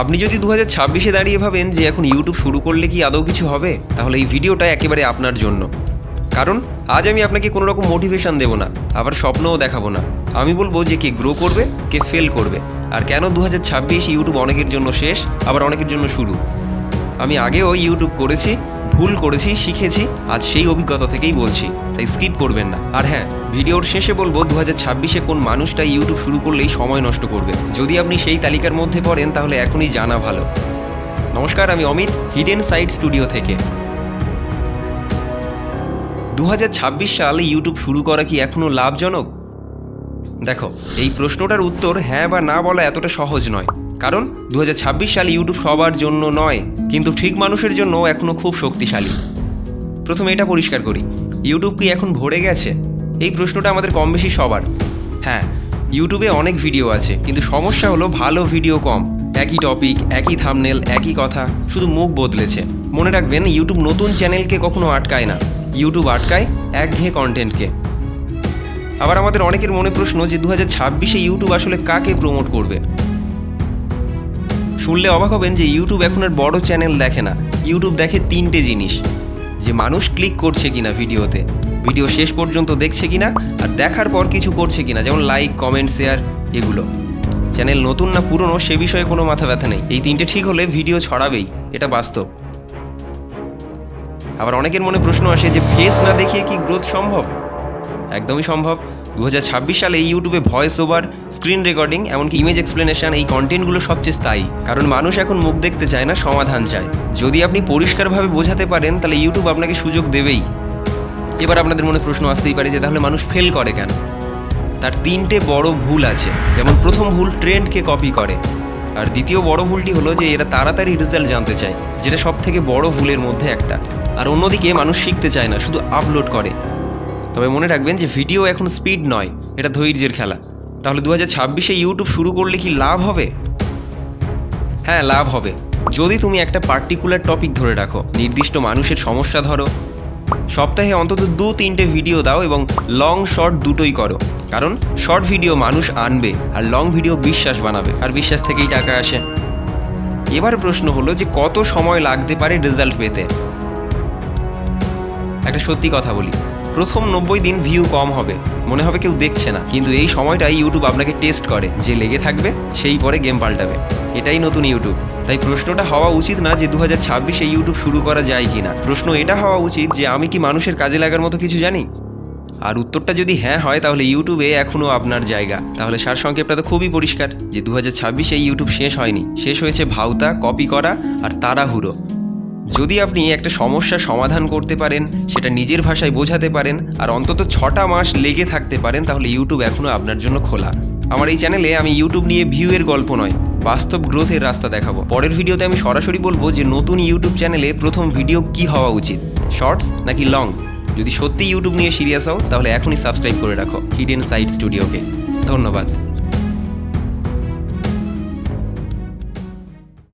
আপনি যদি দু হাজার ছাব্বিশে দাঁড়িয়ে ভাবেন যে এখন ইউটিউব শুরু করলে কি আদৌ কিছু হবে, তাহলে এই ভিডিওটা একেবারে আপনার জন্য। কারণ, আজ আমি আপনাকে কোনো রকম মোটিভেশন দেবো না, আবার স্বপ্নও দেখাবো না। আমি বলব যে কে গ্রো করবে, কে ফেল করবে। আর কেন দু হাজার ছাব্বিশ ইউটিউব অনেকের জন্য শেষ, আবার অনেকের জন্য শুরু? আমি আগেও ইউটিউব করেছি ভুল করেছি, শিখেছি, আজ সেই অভিজ্ঞতা থেকেই বলছি, তাই স্কিপ করবেন না। আর হ্যাঁ ভিডিওর শেষে বলব দু হাজার ছাব্বিশে কোন মানুষটা ইউটিউব শুরু করলেই সময় নষ্ট করবে? যদি আপনি সেই তালিকার মধ্যে পড়েন, তাহলে এখনই জানা ভালো। নমস্কার, আমি অমিত হিডেন সাইট স্টুডিও থেকে। দু হাজার ছাব্বিশ সাল ইউটিউব শুরু করা কি এখনও লাভজনক? দেখো, এই প্রশ্নটার উত্তর হ্যাঁ বা না বলা এতটা সহজ নয়। কারণ দু সালে ইউটিউব সবার জন্য নয়, কিন্তু ঠিক মানুষের জন্য এখনও খুব শক্তিশালী। প্রথমে এটা পরিষ্কার করি ইউটিউব কি এখন ভরে গেছে? এই প্রশ্নটা আমাদের কম বেশি সবার। হ্যাঁ ইউটিউবে অনেক ভিডিও আছে, কিন্তু সমস্যা হলো ভালো ভিডিও কম। একই টপিক একই থামনেল একই কথা, শুধু মুখ বদলেছে। মনে রাখবেন ইউটিউব নতুন চ্যানেলকে কখনো আটকায় না। ইউটিউব আটকায় একঘেয়ে কন্টেন্টকে আবার আমাদের অনেকের মনে প্রশ্ন যে দু হাজার ছাব্বিশে ইউটিউব আসলে কাকে প্রমোট করবে? শুনলে অবাক হবেন যে ইউটিউব এখন আর বড় চ্যানেল দেখে না। ইউটিউব দেখে তিনটে জিনিস। যে মানুষ ক্লিক করছে কিনা ভিডিওতে, ভিডিও শেষ পর্যন্ত দেখছে কিনা, আর দেখার পর কিছু করছে কিনা, যেমন লাইক কমেন্ট শেয়ার এগুলো। চ্যানেল নতুন না পুরনো, সে বিষয়ে কোনো মাথা ব্যথা নেই। এই তিনটে ঠিক হলে ভিডিও ছড়াবেই, এটা বাস্তব। আবার অনেকের মনে প্রশ্ন আসে যে ফেস না দেখিয়ে কি গ্রোথ সম্ভব? একদমই সম্ভব। দু হাজার ছাব্বিশ সালে এই ইউটিউবে ভয়েস ওভার স্ক্রিন রেকর্ডিং এমনকি ইমেজ এক্সপ্লেনেশন এই কন্টেন্টগুলো সবচেয়ে স্থায়ী। কারণ মানুষ এখন মুখ দেখতে চায় না, সমাধান চায়। যদি আপনি পরিষ্কারভাবে বোঝাতে পারেন, তাহলে ইউটিউব আপনাকে সুযোগ দেবেই। এবার আপনাদের মনে প্রশ্ন আসতেই পারে যে, তাহলে মানুষ ফেল করে কেন? তার তিনটে বড় ভুল আছে। যেমন প্রথম ভুল ট্রেন্ডকে কপি করে। আর দ্বিতীয় বড় ভুলটি হলো যে, এরা তাড়াতাড়ি রেজাল্ট জানতে চায়, যেটা সব থেকে বড় ভুলের মধ্যে একটা। আর অন্যদিকে মানুষ শিখতে চায় না, শুধু আপলোড করে। তবে মনে রাখবেন যে ভিডিও এখন স্পিড নয়, এটা ধৈর্যের খেলা। তাহলে দু হাজার ছাব্বিশে ইউটিউব শুরু করলে কি লাভ হবে? হ্যাঁ লাভ হবে। যদি তুমি একটা পার্টিকুলার টপিক ধরে রাখো, নির্দিষ্ট মানুষের সমস্যা ধরো, সপ্তাহে অন্তত দু তিনটে ভিডিও দাও এবং লং শর্ট দুটোই করো। কারণ শর্ট ভিডিও মানুষ আনবে, আর লং ভিডিও বিশ্বাস বানাবে, আর বিশ্বাস থেকেই টাকা আসে। এবার প্রশ্ন হলো যে কত সময় লাগতে পারে রেজাল্ট পেতে? একটা সত্যি কথা বলি প্রথম নব্বই দিন ভিউ কম হবে। মনে হবে কেউ দেখছে না। কিন্তু এই সময়টাই ইউটিউব আপনাকে টেস্ট করে যে লেগে থাকবে, সেই পরে গেম পাল্টাবে। এটাই নতুন ইউটিউব তাই প্রশ্নটা হওয়া উচিত না যে দু হাজার ছাব্বিশে ইউটিউব শুরু করা যায় কি না প্রশ্ন এটা হওয়া উচিত যে আমি কি মানুষের কাজে লাগার মতো কিছু জানি? আর উত্তরটা যদি হ্যাঁ হয়, তাহলে ইউটিউবে এখনও আপনার জায়গা। তাহলে সার সংক্ষেপটা তো খুবই পরিষ্কার যে দু হাজার ছাব্বিশে ইউটিউব শেষ হয়নি। শেষ হয়েছে ভাউতা কপি করা আর তাড়াহুড়ো। যদি আপনি একটা সমস্যার সমাধান করতে পারেন, সেটা নিজের ভাষায় বোঝাতে পারেন, আর অন্তত ছটা মাস লেগে থাকতে পারেন, তাহলে ইউটিউব এখনও আপনার জন্য খোলা। আমার এই চ্যানেলে আমি ইউটিউব নিয়ে ভিউয়ের গল্প নয়, বাস্তব গ্রোথের রাস্তা দেখাবো। পরের ভিডিওতে আমি সরাসরি বলব যে নতুন ইউটিউব চ্যানেলে প্রথম ভিডিও কি হওয়া উচিত শর্টস নাকি লং যদি সত্যি ইউটিউব নিয়ে সিরিয়াস হও, তাহলে এখনই সাবস্ক্রাইব করে রাখো হিডেন সাইড স্টুডিওকে ধন্যবাদ।